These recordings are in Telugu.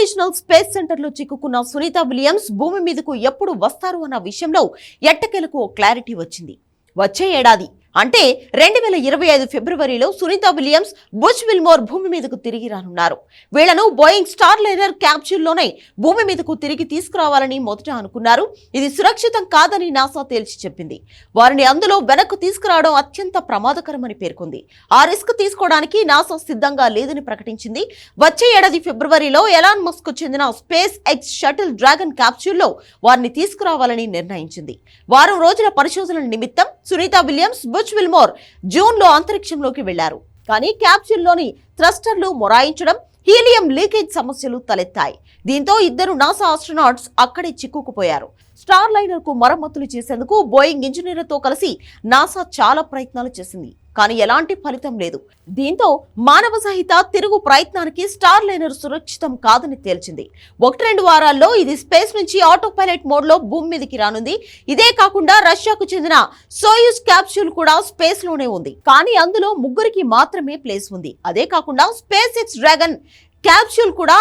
ఇంటర్నేషనల్ స్పేస్ సెంటర్లో చిక్కుకున్న సునీత విలియమ్స్ భూమి మీదకు ఎప్పుడు వస్తారు అన్న విషయంలో ఎట్టకేలకు ఓ క్లారిటీ వచ్చింది. వచ్చే ఏడాది అంటే రెండు వేల ఇరవై ఐదు ఫిబ్రవరిలో సునీత విలియమ్స్ బుజ్ విల్మోర్ భూమి మీదకు తిరిగి రానున్నారు. వీళ్ళను బోయింగ్ స్టార్ లైనర్ క్యాప్సూల్లోనే భూమి మీదకు తిరిగి తీసుకురావాలని మొదట అనుకున్నారు. ఇది సురక్షితం కాదని నాసా తేల్చి చెప్పింది. వారిని అందులో వెనక్కు తీసుకురావడం అత్యంత ప్రమాదకరమని పేర్కొంది. ఆ రిస్క్ తీసుకోవడానికి నాసా సిద్ధంగా లేదని ప్రకటించింది. వచ్చే ఏడాది ఫిబ్రవరిలో ఎలాన్ మస్క్ చెందిన స్పేస్ ఎక్స్ షటిల్ డ్రాగన్ క్యాప్సూల్లో వారిని తీసుకురావాలని నిర్ణయించింది. వారం రోజుల పరిశోధనల నిమిత్తం సునీత విలియమ్స్ బుచ్ విల్మోర్ జూన్లో అంతరిక్షంలోకి వెళ్ళారు. కానీ క్యాప్సూల్లోని థ్రస్టర్లు మొరాయించడం హీలియం లీకేజ్ సమస్యలు తలెత్తాయి. దీంతో ఇద్దరు నాసా ఆస్ట్రోనాట్స్ అక్కడే చిక్కుకుపోయారు. స్టార్ లైనర్కు మరమ్మతులు చేసేందుకు బోయింగ్ ఇంజనీర్లతో కలిసి నాసా చాలా ప్రయత్నాలు చేసింది. కానీ ఎలాంటి ఫలితం లేదు. దీంతో మానవ సహిత తిరుగు ప్రయత్నానికి స్టార్ లైనర్ సురక్షితం కాదని తేల్చింది. ఒకటి రెండు వారాల్లో ఇది స్పేస్ నుంచి ఆటో పైలట్ మోడ్లో భూమి మీదకి రానుంది. ఇదే కాకుండా రష్యాకు చెందిన సోయూస్ క్యాప్సూల్ కూడా స్పేస్లోనే ఉంది. కానీ అందులో ముగ్గురికి మాత్రమే ప్లేస్ ఉంది. అదే కాకుండా స్పేస్ ఎక్స్ డ్రాగన్ క్యాప్సూల్ కూడా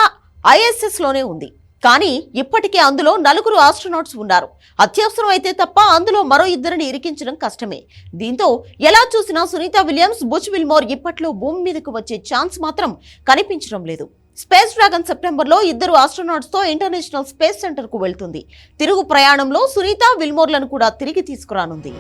ఐఎస్ఎస్లోనే ఉంది. కానీ ఇప్పటికే అందులో నలుగురు ఆస్ట్రోనాట్స్ ఉన్నారు. అత్యవసరం అయితే తప్ప అందులో మరో ఇద్దరిని ఇరికించడం కష్టమే. దీంతో ఎలా చూసినా సునీత విలియమ్స్ బుచ్ విల్మోర్ ఇప్పట్లో భూమి మీదకు వచ్చే ఛాన్స్ మాత్రం కనిపించడం లేదు. స్పేస్ డ్రాగన్ సెప్టెంబర్లో ఇద్దరు ఆస్ట్రోనాట్స్తో ఇంటర్నేషనల్ స్పేస్ సెంటర్కు వెళ్తుంది. తిరుగు ప్రయాణంలో సునీత విల్మోర్లను కూడా తిరిగి తీసుకురానుంది.